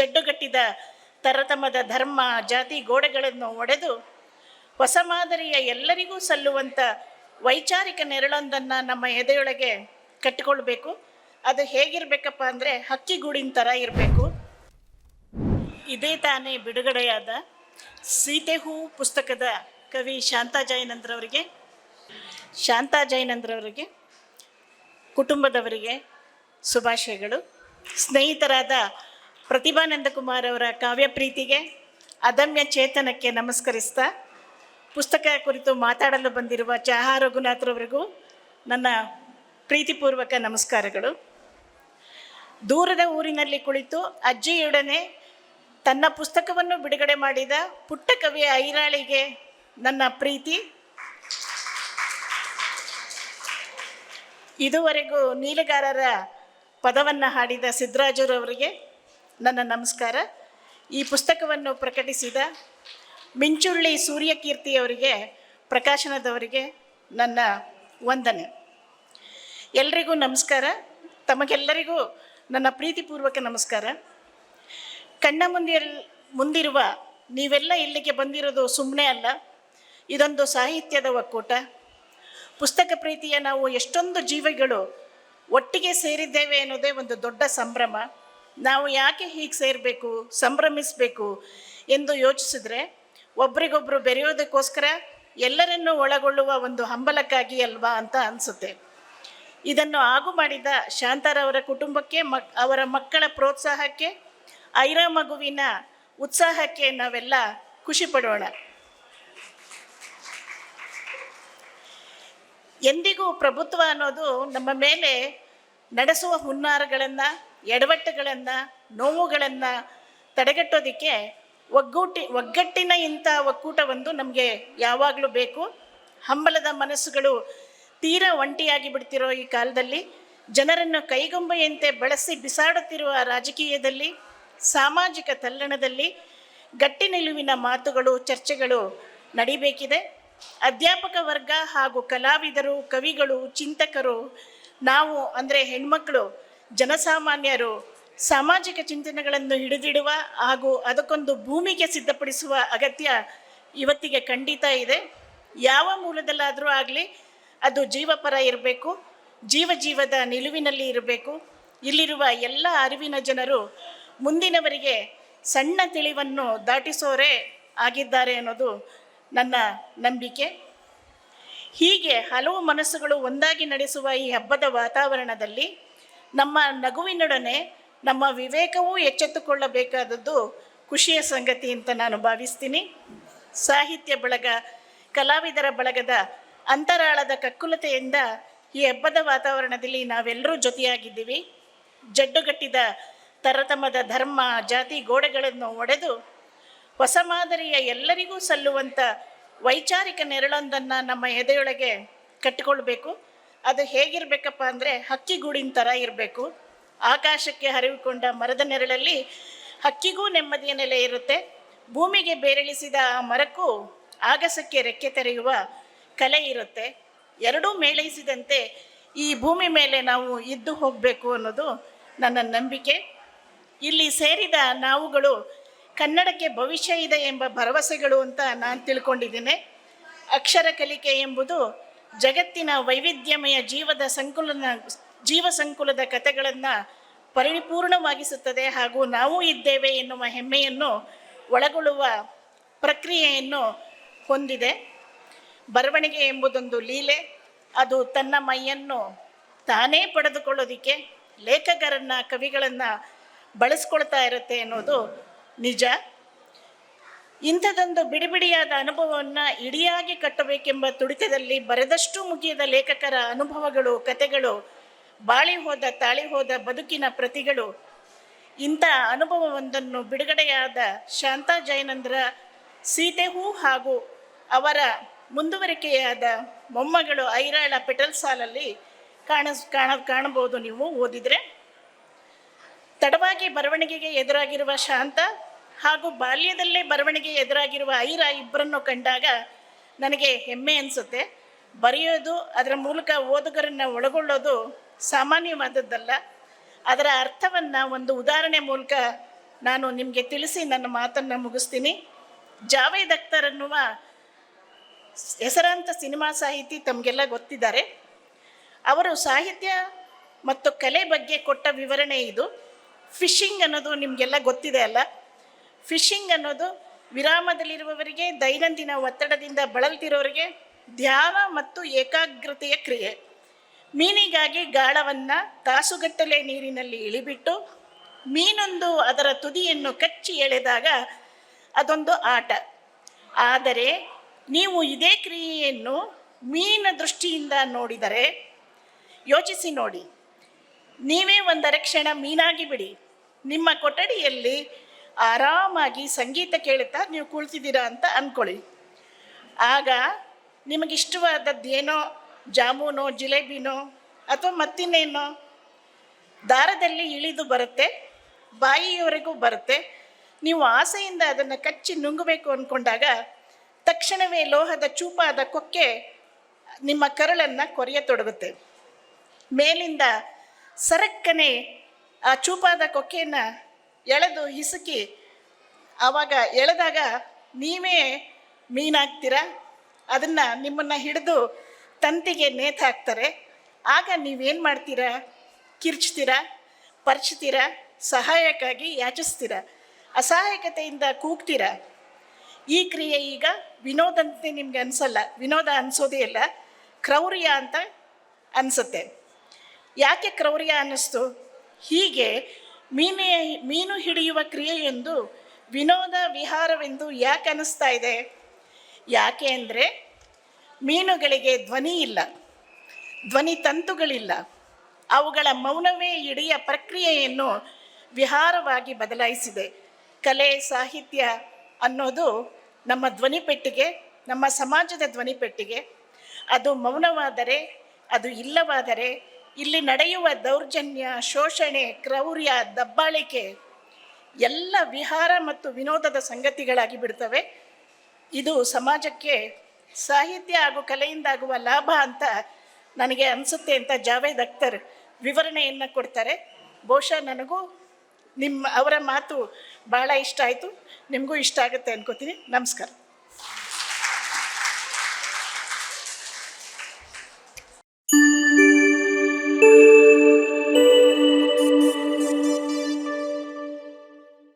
ಜಡ್ಡುಗಟ್ಟಿದ ತರತಮದ ಧರ್ಮ, ಜಾತಿ, ಗೋಡೆಗಳನ್ನು ಒಡೆದು ಹೊಸ ಮಾದರಿಯ ಎಲ್ಲರಿಗೂ ಸಲ್ಲುವಂಥ ವೈಚಾರಿಕ ನೆರಳೊಂದನ್ನು ನಮ್ಮ ಎದೆಯೊಳಗೆ ಕಟ್ಟಿಕೊಳ್ಬೇಕು. ಅದು ಹೇಗಿರಬೇಕಪ್ಪ ಅಂದರೆ ಹಕ್ಕಿಗೂಡಿನ ಥರ ಇರಬೇಕು. ಇದೇ ತಾನೇ ಬಿಡುಗಡೆಯಾದ ಸೀತೆ ಹೂ ಪುಸ್ತಕದ ಕವಿ ಶಾಂತಾ ಜಯನಂದ್ರವರಿಗೆ ಶಾಂತಾ ಜಯನಂದ್ರವರಿಗೆ ಕುಟುಂಬದವರಿಗೆ ಶುಭಾಶಯಗಳು. ಸ್ನೇಹಿತರಾದ ಪ್ರತಿಭಾನಂದ ಕುಮಾರ್ ಅವರ ಕಾವ್ಯ ಪ್ರೀತಿಗೆ, ಅದಮ್ಯ ಚೇತನಕ್ಕೆ ನಮಸ್ಕರಿಸ್ತಾ, ಪುಸ್ತಕ ಕುರಿತು ಮಾತಾಡಲು ಬಂದಿರುವ ಚಹಾ ರಘುನಾಥ್ರವರಿಗೂ ನನ್ನ ಪ್ರೀತಿಪೂರ್ವಕ ನಮಸ್ಕಾರಗಳು. ದೂರದ ಊರಿನಲ್ಲಿ ಕುಳಿತು ಅಜ್ಜಿಯೊಡನೆ ತನ್ನ ಪುಸ್ತಕವನ್ನು ಬಿಡುಗಡೆ ಮಾಡಿದ ಪುಟ್ಟ ಕವಿಯ ಐರಾಳಿಗೆ ನನ್ನ ಪ್ರೀತಿ. ಇದುವರೆಗೂ ನೀಲಗಾರರ ಪದವನ್ನು ಹಾಡಿದ ಸಿದ್ದರಾಜುರವರಿಗೆ ನನ್ನ ನಮಸ್ಕಾರ. ಈ ಪುಸ್ತಕವನ್ನು ಪ್ರಕಟಿಸಿದ ಮಿಂಚುಳ್ಳಿ ಸೂರ್ಯಕೀರ್ತಿಯವರಿಗೆ ಪ್ರಕಾಶನದವರಿಗೆ ನನ್ನ ವಂದನೆ. ಎಲ್ರಿಗೂ ನಮಸ್ಕಾರ. ತಮಗೆಲ್ಲರಿಗೂ ನನ್ನ ಪ್ರೀತಿಪೂರ್ವಕ ನಮಸ್ಕಾರ. ಕಣ್ಣ ಮುಂದೆ ಮುಂದಿರುವ ನೀವೆಲ್ಲ ಇಲ್ಲಿಗೆ ಬಂದಿರೋದು ಸುಮ್ಮನೆ ಅಲ್ಲ, ಇದೊಂದು ಸಾಹಿತ್ಯದ ಒಕ್ಕೂಟ. ಪುಸ್ತಕ ಪ್ರೀತಿಯ ನಾವು ಎಷ್ಟೊಂದು ಜೀವಿಗಳು ಒಟ್ಟಿಗೆ ಸೇರಿದ್ದೇವೆ ಅನ್ನೋದೇ ಒಂದು ದೊಡ್ಡ ಸಂಭ್ರಮ. ನಾವು ಯಾಕೆ ಹೀಗೆ ಸೇರಬೇಕು, ಸಂಭ್ರಮಿಸಬೇಕು ಎಂದು ಯೋಚಿಸಿದ್ರೆ ಒಬ್ರಿಗೊಬ್ರು ಬೆರೆಯೋದಕ್ಕೋಸ್ಕರ ಎಲ್ಲರನ್ನೂ ಒಳಗೊಳ್ಳುವ ಒಂದು ಹಂಬಲಕ್ಕಾಗಿ ಅಲ್ವಾ ಅಂತ ಅನಿಸುತ್ತೆ. ಇದನ್ನು ಆಗು ಮಾಡಿದ ಶಾಂತಾರವರ ಕುಟುಂಬಕ್ಕೆ, ಮಕ್, ಅವರ ಮಕ್ಕಳ ಪ್ರೋತ್ಸಾಹಕ್ಕೆ, ಐರ ಮಗುವಿನ ಉತ್ಸಾಹಕ್ಕೆ ನಾವೆಲ್ಲ ಖುಷಿ ಪಡೋಣ. ಎಂದಿಗೂ ಪ್ರಭುತ್ವ ಅನ್ನೋದು ನಮ್ಮ ಮೇಲೆ ನಡೆಸುವ ಹುನ್ನಾರಗಳನ್ನು ಎಡವಟ್ಟುಗಳನ್ನು, ನೋವುಗಳನ್ನು ತಡೆಗಟ್ಟೋದಕ್ಕೆ ಒಗ್ಗೂಟಿ, ಒಗ್ಗಟ್ಟಿನ ಇಂಥ ಒಕ್ಕೂಟವೊಂದು ನಮಗೆ ಯಾವಾಗಲೂ ಬೇಕು. ಹಂಬಲದ ಮನಸ್ಸುಗಳು ತೀರಾ ಒಂಟಿಯಾಗಿ ಬಿಡ್ತಿರೋ ಈ ಕಾಲದಲ್ಲಿ, ಜನರನ್ನು ಕೈಗೊಂಬೆಯಂತೆ ಬಳಸಿ ಬಿಸಾಡುತ್ತಿರುವ ರಾಜಕೀಯದಲ್ಲಿ, ಸಾಮಾಜಿಕ ತಲ್ಲಣದಲ್ಲಿ ಗಟ್ಟಿ ನಿಲುವಿನ ಮಾತುಗಳು, ಚರ್ಚೆಗಳು ನಡಿಬೇಕಿದೆ. ಅಧ್ಯಾಪಕ ವರ್ಗ ಹಾಗೂ ಕಲಾವಿದರು, ಕವಿಗಳು, ಚಿಂತಕರು, ನಾವು ಅಂದರೆ ಹೆಣ್ಮಕ್ಳು ಜನಸಾಮಾನ್ಯರು ಸಾಮಾಜಿಕ ಚಿಂತನೆಗಳನ್ನು ಹಿಡಿದಿಡುವ ಹಾಗೂ ಅದಕ್ಕೊಂದು ಭೂಮಿಗೆ ಸಿದ್ಧಪಡಿಸುವ ಅಗತ್ಯ ಇವತ್ತಿಗೆ ಖಂಡಿತ ಇದೆ. ಯಾವ ಮೂಲದಲ್ಲಾದರೂ ಆಗಲಿ ಅದು ಜೀವಪರ ಇರಬೇಕು, ಜೀವ ಜೀವದ ನಿಲುವಿನಲ್ಲಿ ಇರಬೇಕು. ಇಲ್ಲಿರುವ ಎಲ್ಲ ಅರಿವಿನ ಜನರು ಮುಂದಿನವರಿಗೆ ಸಣ್ಣ ತಿಳಿವನ್ನು ದಾಟಿಸೋರೇ ಆಗಿದ್ದಾರೆ ಅನ್ನೋದು ನನ್ನ ನಂಬಿಕೆ. ಹೀಗೆ ಹಲವು ಮನಸ್ಸುಗಳು ಒಂದಾಗಿ ನಡೆಸುವ ಈ ಹಬ್ಬದ ವಾತಾವರಣದಲ್ಲಿ ನಮ್ಮ ನಗುವಿನೊಡನೆ ನಮ್ಮ ವಿವೇಕವೂ ಎಚ್ಚೆತ್ತುಕೊಳ್ಳಬೇಕಾದದ್ದು ಖುಷಿಯ ಸಂಗತಿ ಅಂತ ನಾನು ಭಾವಿಸ್ತೀನಿ. ಸಾಹಿತ್ಯ ಬಳಗ, ಕಲಾವಿದರ ಬಳಗದ ಅಂತರಾಳದ ಕಕ್ಕುಲತೆಯಿಂದ ಈ ಹಬ್ಬದ ವಾತಾವರಣದಲ್ಲಿ ನಾವೆಲ್ಲರೂ ಜೊತೆಯಾಗಿದ್ದೀವಿ. ಜಡ್ಡುಗಟ್ಟಿದ ತರತಮದ ಧರ್ಮ, ಜಾತಿ, ಗೋಡೆಗಳನ್ನು ಒಡೆದು ಹೊಸ ಮಾದರಿಯ ಎಲ್ಲರಿಗೂ ಸಲ್ಲುವಂಥ ವೈಚಾರಿಕ ನೆರಳೊಂದನ್ನು ನಮ್ಮ ಎದೆಯೊಳಗೆ ಕಟ್ಟಿಕೊಳ್ಬೇಕು. ಅದು ಹೇಗಿರಬೇಕಪ್ಪ ಅಂದರೆ ಹಕ್ಕಿಗೂಡಿನ ಥರ ಇರಬೇಕು. ಆಕಾಶಕ್ಕೆ ಹರಿವಿಕೊಂಡ ಮರದ ನೆರಳಲ್ಲಿ ಹಕ್ಕಿಗೂ ನೆಮ್ಮದಿಯ ನೆಲೆ ಇರುತ್ತೆ. ಭೂಮಿಗೆ ಬೇರಳಿಸಿದ ಆ ಮರಕ್ಕೂ ಆಗಸಕ್ಕೆ ರೆಕ್ಕೆ ತೆರೆಯುವ ಕಲೆ ಇರುತ್ತೆ. ಎರಡೂ ಮೇಳೈಸಿದಂತೆ ಈ ಭೂಮಿ ಮೇಲೆ ನಾವು ಇದ್ದು ಹೋಗಬೇಕು ಅನ್ನೋದು ನನ್ನ ನಂಬಿಕೆ. ಇಲ್ಲಿ ಸೇರಿದ ನಾವುಗಳು ಕನ್ನಡಕ್ಕೆ ಭವಿಷ್ಯ ಇದೆ ಎಂಬ ಭರವಸೆಗಳು ಅಂತ ನಾನು ತಿಳ್ಕೊಂಡಿದ್ದೇನೆ. ಅಕ್ಷರ ಕಲಿಕೆ ಎಂಬುದು ಜಗತ್ತಿನ ವೈವಿಧ್ಯಮಯ ಜೀವದ ಸಂಕುಲನ, ಜೀವ ಸಂಕುಲದ ಕಥೆಗಳನ್ನು ಪರಿಪೂರ್ಣವಾಗಿಸುತ್ತದೆ ಹಾಗೂ ನಾವು ಇದ್ದೇವೆ ಎನ್ನುವ ಹೆಮ್ಮೆಯನ್ನು ಒಳಗೊಳ್ಳುವ ಪ್ರಕ್ರಿಯೆಯನ್ನು ಹೊಂದಿದೆ. ಬರವಣಿಗೆ ಎಂಬುದೊಂದು ಲೀಲೆ, ಅದು ತನ್ನ ಮೈಯನ್ನು ತಾನೇ ಪಡೆದುಕೊಳ್ಳೋದಕ್ಕೆ ಲೇಖಕರನ್ನು, ಕವಿಗಳನ್ನು ಬಳಸ್ಕೊಳ್ತಾ ಇರುತ್ತೆ ಅನ್ನೋದು ನಿಜ. ಇಂಥದೊಂದು ಬಿಡಿಬಿಡಿಯಾದ ಅನುಭವವನ್ನು ಇಡಿಯಾಗಿ ಕಟ್ಟಬೇಕೆಂಬ ತುಡಿತದಲ್ಲಿ ಬರೆದಷ್ಟು ಮುಗಿಯದ ಲೇಖಕರ ಅನುಭವಗಳು, ಕತೆಗಳು, ಬಾಳಿ ಹೋದ, ತಾಳಿ ಹೋದ ಬದುಕಿನ ಪ್ರತಿಗಳು. ಇಂಥ ಅನುಭವವೊಂದನ್ನು ಬಿಡುಗಡೆಯಾದ ಶಾಂತಾ ಜಯನಂದ್ರ ಸೀತೆ ಹೂ ಹಾಗೂ ಅವರ ಮುಂದುವರಿಕೆಯಾದ ಮೊಮ್ಮಗಳು ಐರಾಳ ಪೆಟಲ್ ಸಾಲಲ್ಲಿ ಕಾಣ ಕಾಣ, ಕಾಣಬಹುದು ನೀವು ಓದಿದರೆ. ತಡವಾಗಿ ಬರವಣಿಗೆಗೆ ಎದುರಾಗಿರುವ ಶಾಂತ ಹಾಗೂ ಬಾಲ್ಯದಲ್ಲೇ ಬರವಣಿಗೆ ಎದುರಾಗಿರುವ ಐರ ಇಬ್ಬರನ್ನು ಕಂಡಾಗ ನನಗೆ ಹೆಮ್ಮೆ ಅನಿಸುತ್ತೆ. ಬರೆಯೋದು ಅದರ ಮೂಲಕ ಓದುಗರನ್ನು ಒಳಗೊಳ್ಳೋದು ಸಾಮಾನ್ಯವಾದದ್ದಲ್ಲ. ಅದರ ಅರ್ಥವನ್ನು ಒಂದು ಉದಾಹರಣೆ ಮೂಲಕ ನಾನು ನಿಮಗೆ ತಿಳಿಸಿ ನನ್ನ ಮಾತನ್ನು ಮುಗಿಸ್ತೀನಿ. ಜಾವೇದ್ ಅಖ್ತರ್ ಅನ್ನುವ ಹೆಸರಾಂತ ಸಿನಿಮಾ ಸಾಹಿತಿ ತಮಗೆಲ್ಲ ಗೊತ್ತಿದ್ದಾರೆ. ಅವರು ಸಾಹಿತ್ಯ ಮತ್ತು ಕಲೆ ಬಗ್ಗೆ ಕೊಟ್ಟ ವಿವರಣೆ ಇದು. ಫಿಶಿಂಗ್ ಅನ್ನೋದು ನಿಮಗೆಲ್ಲ ಗೊತ್ತಿದೆ ಅಲ್ಲ? ಫಿಶಿಂಗ್ ಅನ್ನೋದು ವಿರಾಮದಲ್ಲಿರುವವರಿಗೆ ದೈನಂದಿನ ಒತ್ತಡದಿಂದ ಬಳಲ್ತಿರೋರಿಗೆ ಧ್ಯಾನ ಮತ್ತು ಏಕಾಗ್ರತೆಯ ಕ್ರಿಯೆ. ಮೀನಿಗಾಗಿ ಗಾಳವನ್ನು ತಾಸುಗಟ್ಟಲೆ ನೀರಿನಲ್ಲಿ ಇಳಿಬಿಟ್ಟು ಮೀನೊಂದು ಅದರ ತುದಿಯನ್ನು ಕಚ್ಚಿ ಎಳೆದಾಗ ಅದೊಂದು ಆಟ. ಆದರೆ ನೀವು ಇದೇ ಕ್ರಿಯೆಯನ್ನು ಮೀನ ದೃಷ್ಟಿಯಿಂದ ನೋಡಿದರೆ ಯೋಚಿಸಿ ನೋಡಿ. ನೀವೇ ಒಂದರ ಕ್ಷಣ ಮೀನಾಗಿ ಬಿಡಿ ನಿಮ್ಮ ಕೊಠಡಿಯಲ್ಲಿ ಆರಾಮಾಗಿ ಸಂಗೀತ ಕೇಳುತ್ತಾ ನೀವು ಕುಳಿತಿದ್ದೀರಾ ಅಂತ ಅಂದ್ಕೊಳ್ಳಿ ಆಗ ನಿಮಗಿಷ್ಟವಾದದ್ದೇನೋ ಜಾಮೂನೋ, ಜಿಲೇಬಿನೋ ಅಥವಾ ಮತ್ತಿನ್ನೇನೋ? ದಾರದಲ್ಲಿ ಇಳಿದು ಬರುತ್ತೆ, ಬಾಯಿಯವರೆಗೂ ಬರುತ್ತೆ. ನೀವು ಆಸೆಯಿಂದ ಅದನ್ನು ಕಚ್ಚಿ ನುಂಗಬೇಕು ಅಂದ್ಕೊಂಡಾಗ ತಕ್ಷಣವೇ ಲೋಹದ ಚೂಪಾದ ಕೊಕ್ಕೆ ನಿಮ್ಮ ಕರಳನ್ನು ಕೊರೆಯತೊಡಗುತ್ತೆ. ಮೇಲಿಂದ ಸರಕ್ಕನೆ ಆ ಚೂಪಾದ ಕೊಕ್ಕೆಯನ್ನು ಎಳೆದು ಹಿಸುಕಿ, ಆವಾಗ ಎಳೆದಾಗ ನೀವೇ ಮೀನಾಗ್ತೀರ? ಅದನ್ನು ನಿಮ್ಮನ್ನು ಹಿಡಿದು ತಂತಿಗೆ ನೇತು ಹಾಕ್ತಾರೆ. ಆಗ ನೀವೇನು ಮಾಡ್ತೀರಾ? ಕಿರ್ಚ್ತೀರ? ಪರ್ಚ್ತೀರ? ಸಹಾಯಕ್ಕಾಗಿ ಯಾಚಿಸ್ತೀರ? ಅಸಹಾಯಕತೆಯಿಂದ ಕೂಗ್ತೀರ? ಈ ಕ್ರಿಯೆ ಈಗ ವಿನೋದಂತೆ ನಿಮ್ಗೆ ಅನಿಸಲ್ಲ. ವಿನೋದ ಅನಿಸೋದೇ ಇಲ್ಲ. ಕ್ರೌರ್ಯ ಅಂತ ಅನಿಸುತ್ತೆ. ಯಾಕೆ ಕ್ರೌರ್ಯ ಅನ್ನಿಸ್ತು? ಹೀಗೆ ಮೀನೆ ಮೀನು ಹಿಡಿಯುವ ಕ್ರಿಯೆಯೊಂದು ವಿನೋದ ವಿಹಾರವೆಂದು ಯಾಕೆ ಅನ್ನಿಸ್ತಾ ಇದೆ? ಯಾಕೆ ಅಂದರೆ ಮೀನುಗಳಿಗೆ ಧ್ವನಿ ಇಲ್ಲ, ಧ್ವನಿ ತಂತುಗಳಿಲ್ಲ. ಅವುಗಳ ಮೌನವೇ ಇಡೀ ಪ್ರಕ್ರಿಯೆಯನ್ನು ವಿಹಾರವಾಗಿ ಬದಲಾಯಿಸಿದೆ. ಕಲೆ, ಸಾಹಿತ್ಯ ಅನ್ನೋದು ನಮ್ಮ ಧ್ವನಿಪೆಟ್ಟಿಗೆ ನಮ್ಮ ಸಮಾಜದ ಧ್ವನಿಪೆಟ್ಟಿಗೆ ಅದು ಮೌನವಾದರೆ, ಅದು ಇಲ್ಲವಾದರೆ ಇಲ್ಲಿ ನಡೆಯುವ ದೌರ್ಜನ್ಯ, ಶೋಷಣೆ, ಕ್ರೌರ್ಯ, ದಬ್ಬಾಳಿಕೆ ಎಲ್ಲ ವಿಹಾರ ಮತ್ತು ವಿನೋದದ ಸಂಗತಿಗಳಾಗಿ ಬಿಡ್ತವೆ. ಇದು ಸಮಾಜಕ್ಕೆ ಸಾಹಿತ್ಯ ಹಾಗೂ ಕಲೆಯಿಂದಾಗುವ ಲಾಭ ಅಂತ ನನಗೆ ಅನಿಸುತ್ತೆ ಅಂತ ಜಾವೇದ್ ಅಖ್ತರ್ ವಿವರಣೆಯನ್ನು ಕೊಡ್ತಾರೆ. ಬಹುಶಃ ನನಗೂ ನಿಮ್ಮ ಅವರ ಮಾತು ಭಾಳ ಇಷ್ಟ ಆಯಿತು. ನಿಮಗೂ ಇಷ್ಟ ಆಗುತ್ತೆ ಅನ್ಕೋತೀನಿ. ನಮಸ್ಕಾರ.